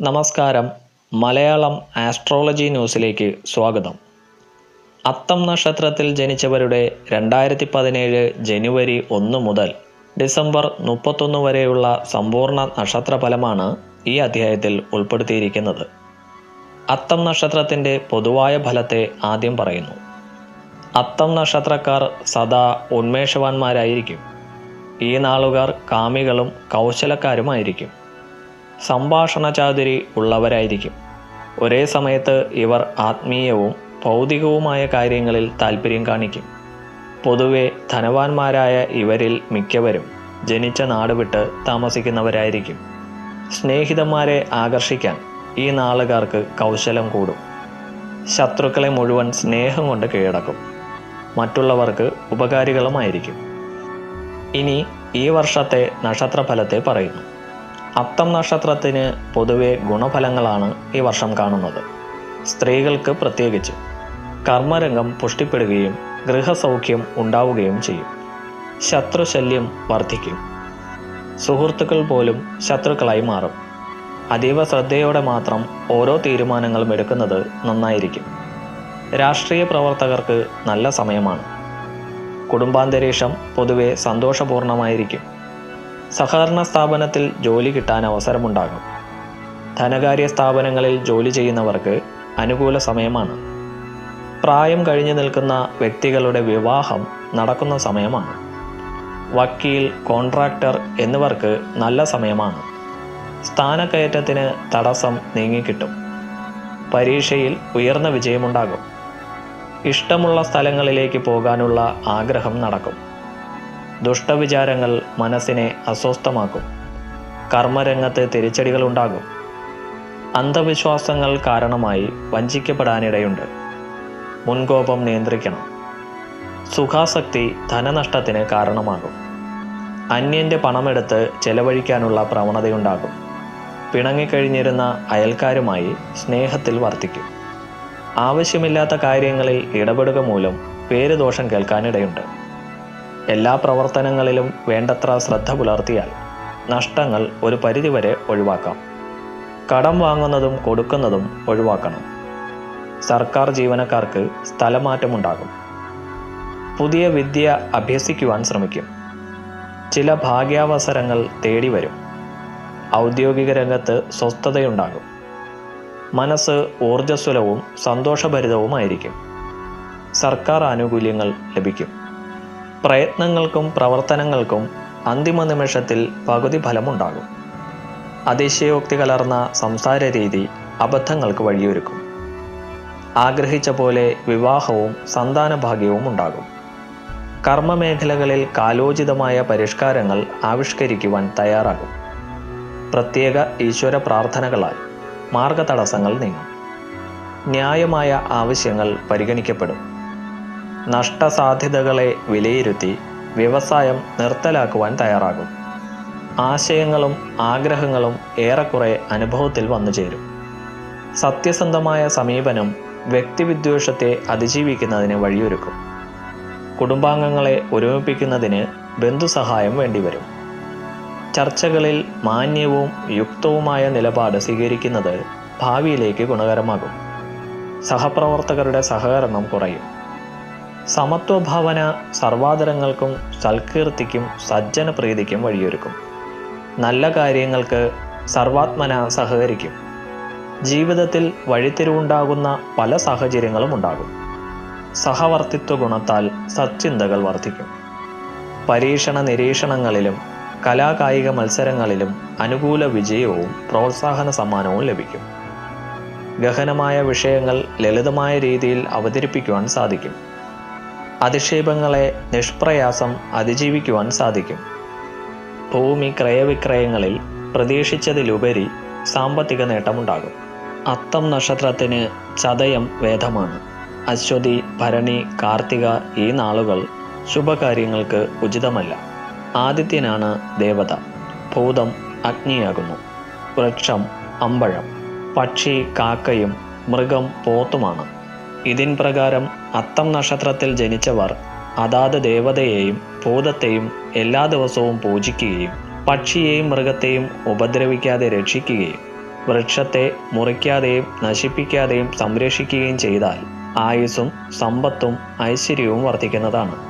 നമസ്കാരം. മലയാളം ആസ്ട്രോളജി ന്യൂസിലേക്ക് സ്വാഗതം. അത്തം നക്ഷത്രത്തിൽ ജനിച്ചവരുടെ രണ്ടായിരത്തി പതിനേഴ് ജനുവരി ഒന്ന് മുതൽ ഡിസംബർ മുപ്പത്തൊന്ന് വരെയുള്ള സമ്പൂർണ നക്ഷത്ര ഫലമാണ് ഈ അധ്യായത്തിൽ ഉൾപ്പെടുത്തിയിരിക്കുന്നത്. അത്തം നക്ഷത്രത്തിന്റെ പൊതുവായ ഫലത്തെ ആദ്യം പറയുന്നു. അത്തം നക്ഷത്രക്കാർ സദാ ഉന്മേഷവാന്മാരായിരിക്കും. ഈ നാളുകാർ കാമികളും കൗശലക്കാരുമായിരിക്കും. സംഭാഷണ ചാതുരി ഉള്ളവരായിരിക്കും. ഒരേ സമയത്ത് ഇവർ ആത്മീയവും ഭൗതികവുമായ കാര്യങ്ങളിൽ താല്പര്യം കാണിക്കും. പൊതുവെ ധനവാന്മാരായ ഇവരിൽ മിക്കവരും ജനിച്ച നാട് വിട്ട് താമസിക്കുന്നവരായിരിക്കും. സ്നേഹിതന്മാരെ ആകർഷിക്കാൻ ഈ നാളുകാർക്ക് കൗശലം കൂടും. ശത്രുക്കളെ മുഴുവൻ സ്നേഹം കൊണ്ട് കീഴടക്കും. മറ്റുള്ളവർക്ക് ഉപകാരികളുമായിരിക്കും. ഇനി ഈ വർഷത്തെ നക്ഷത്രഫലത്തെ പറയുന്നു. അത്തം നക്ഷത്രത്തിന് പൊതുവെ ഗുണഫലങ്ങളാണ് ഈ വർഷം കാണുന്നത്. സ്ത്രീകൾക്ക് പ്രത്യേകിച്ച് കർമ്മരംഗം പുഷ്ടിപ്പെടുകയും ഗൃഹസൗഖ്യം ഉണ്ടാവുകയും ചെയ്യും. ശത്രുശല്യം വർദ്ധിക്കും സുഹൃത്തുക്കൾ പോലും ശത്രുക്കളായി മാറും. അതീവ ശ്രദ്ധയോടെ മാത്രം ഓരോ തീരുമാനങ്ങളും എടുക്കുന്നത് നന്നായിരിക്കും. രാഷ്ട്രീയ പ്രവർത്തകർക്ക് നല്ല സമയമാണ്. കുടുംബാന്തരീക്ഷം പൊതുവെ സന്തോഷപൂർണമായിരിക്കും. സഹകരണ സ്ഥാപനത്തിൽ ജോലി കിട്ടാൻ അവസരമുണ്ടാകും. ധനകാര്യ സ്ഥാപനങ്ങളിൽ ജോലി ചെയ്യുന്നവർക്ക് അനുകൂല സമയമാണ്. പ്രായം കഴിഞ്ഞു നിൽക്കുന്ന വ്യക്തികളുടെ വിവാഹം നടക്കുന്ന സമയമാണ്. വക്കീൽ കോൺട്രാക്ടർ എന്നിവർക്ക് നല്ല സമയമാണ്. സ്ഥാനക്കയറ്റത്തിന് തടസ്സം നീങ്ങിക്കിട്ടും. പരീക്ഷയിൽ ഉയർന്ന വിജയമുണ്ടാകും. ഇഷ്ടമുള്ള സ്ഥലങ്ങളിലേക്ക് പോകാനുള്ള ആഗ്രഹം നടക്കും. ദുഷ്ടവിചാരങ്ങൾ മനസ്സിനെ അസ്വസ്ഥമാക്കും. കർമ്മരംഗത്ത് തിരിച്ചടികൾ ഉണ്ടാകും. അന്ധവിശ്വാസങ്ങൾ കാരണമായി വഞ്ചിക്കപ്പെടാനിടയുണ്ട്. മുൻകോപം നിയന്ത്രിക്കണം. സുഖാസക്തി ധനനഷ്ടത്തിന് കാരണമാകും. അന്യന്റെ പണമെടുത്ത് ചെലവഴിക്കാനുള്ള പ്രവണതയുണ്ടാകും. പിണങ്ങിക്കഴിഞ്ഞിരുന്ന അയൽക്കാരുമായി സ്നേഹത്തിൽ വർത്തിക്കും. ആവശ്യമില്ലാത്ത കാര്യങ്ങളിൽ ഇടപെടുക മൂലം പേരുദോഷം കേൾക്കാനിടയുണ്ട്. എല്ലാ പ്രവർത്തനങ്ങളിലും വേണ്ടത്ര ശ്രദ്ധ പുലർത്തിയാൽ നഷ്ടങ്ങൾ ഒരു പരിധിവരെ ഒഴിവാക്കാം. കടം വാങ്ങുന്നതും കൊടുക്കുന്നതും ഒഴിവാക്കണം. സർക്കാർ ജീവനക്കാർക്ക് സ്ഥലമാറ്റമുണ്ടാകും. പുതിയ വിദ്യ അഭ്യസിക്കുവാൻ ശ്രമിക്കും. ചില ഭാഗ്യാവസരങ്ങൾ തേടി വരും. ഔദ്യോഗിക രംഗത്ത് സ്വസ്ഥതയുണ്ടാകും. മനസ്സ് ഊർജസ്വലവും സന്തോഷഭരിതവുമായിരിക്കും. സർക്കാർ ആനുകൂല്യങ്ങൾ ലഭിക്കും. പ്രയത്നങ്ങൾക്കും പ്രവർത്തനങ്ങൾക്കും അന്തിമ നിമിഷത്തിൽ പകുതി ഫലമുണ്ടാകും. അതിശയോക്തി കലർന്ന സംസാര രീതി അബദ്ധങ്ങൾക്ക് വഴിയൊരുക്കും. ആഗ്രഹിച്ച പോലെ വിവാഹവും സന്താനഭാഗ്യവും ഉണ്ടാകും. കർമ്മമേഖലകളിൽ കാലോചിതമായ പരിഷ്കാരങ്ങൾ ആവിഷ്കരിക്കുവാൻ തയ്യാറാകും. പ്രത്യേക ഈശ്വര പ്രാർത്ഥനകളാൽ മാർഗതടസ്സങ്ങൾ നീങ്ങും. ന്യായമായ ആവശ്യങ്ങൾ പരിഗണിക്കപ്പെടും. നഷ്ടസാധ്യതകളെ വിലയിരുത്തി വ്യവസായം നിർത്തലാക്കുവാൻ തയ്യാറാകും. ആശയങ്ങളും ആഗ്രഹങ്ങളും ഏറെക്കുറെ അനുഭവത്തിൽ വന്നു ചേരും. സത്യസന്ധമായ സമീപനം വ്യക്തിവിദ്വേഷത്തെ അതിജീവിക്കുന്നതിന് വഴിയൊരുക്കും. കുടുംബാംഗങ്ങളെ ഒരുമിപ്പിക്കുന്നതിന് ബന്ധുസഹായം വേണ്ടിവരും. ചർച്ചകളിൽ മാന്യവും യുക്തവുമായ നിലപാട് സ്വീകരിക്കുന്നത് ഭാവിയിലേക്ക് ഗുണകരമാകും. സഹപ്രവർത്തകരുടെ സഹകരണം കുറയും. സമത്വഭാവന സർവാദരങ്ങൾക്കും സൽകീർത്തിക്കും സജ്ജനപ്രീതിക്കും വഴിയൊരുക്കും. നല്ല കാര്യങ്ങൾക്ക് സർവാത്മന സഹകരിക്കും. ജീവിതത്തിൽ വഴിത്തിരിവുണ്ടാകുന്ന പല സാഹചര്യങ്ങളും ഉണ്ടാകും. സഹവർത്തിത്വ ഗുണത്താൽ സച്ചിന്തകൾ വർദ്ധിക്കും. പരീക്ഷണ നിരീക്ഷണങ്ങളിലും കലാകായിക മത്സരങ്ങളിലും അനുകൂല വിജയവും പ്രോത്സാഹന സമ്മാനവും ലഭിക്കും. ഗഹനമായ വിഷയങ്ങൾ ലളിതമായ രീതിയിൽ അവതരിപ്പിക്കുവാൻ സാധിക്കും. അധിക്ഷേപങ്ങളെ നിഷ്പ്രയാസം അതിജീവിക്കുവാൻ സാധിക്കും. ഭൂമി ക്രയവിക്രയങ്ങളിൽ പ്രതീക്ഷിച്ചതിലുപരി സാമ്പത്തിക നേട്ടമുണ്ടാകും. അത്തം നക്ഷത്രത്തിന് ചതയം വേദമാണ്. അശ്വതി ഭരണി കാർത്തിക ഈ നാളുകൾ ശുഭകാര്യങ്ങൾക്ക് ഉചിതമല്ല. ആദിത്യനാണ് ദേവത. ഭൂതം അഗ്നിയാകുന്നു. വൃക്ഷം അമ്പഴം. പക്ഷി കാക്കയും മൃഗം പോത്തുമാണ്. ഇതിൻ പ്രകാരം അത്തം നക്ഷത്രത്തിൽ ജനിച്ചവർ അതാത് ദേവതയെയും ഭൂതത്തെയും എല്ലാ ദിവസവും പൂജിക്കുകയും പക്ഷിയെയും മൃഗത്തെയും ഉപദ്രവിക്കാതെ രക്ഷിക്കുകയും വൃക്ഷത്തെ മുറിക്കാതെയും നശിപ്പിക്കാതെയും സംരക്ഷിക്കുകയും ചെയ്താൽ ആയുസ്സും സമ്പത്തും ഐശ്വര്യവും വർദ്ധിക്കുന്നതാണ്.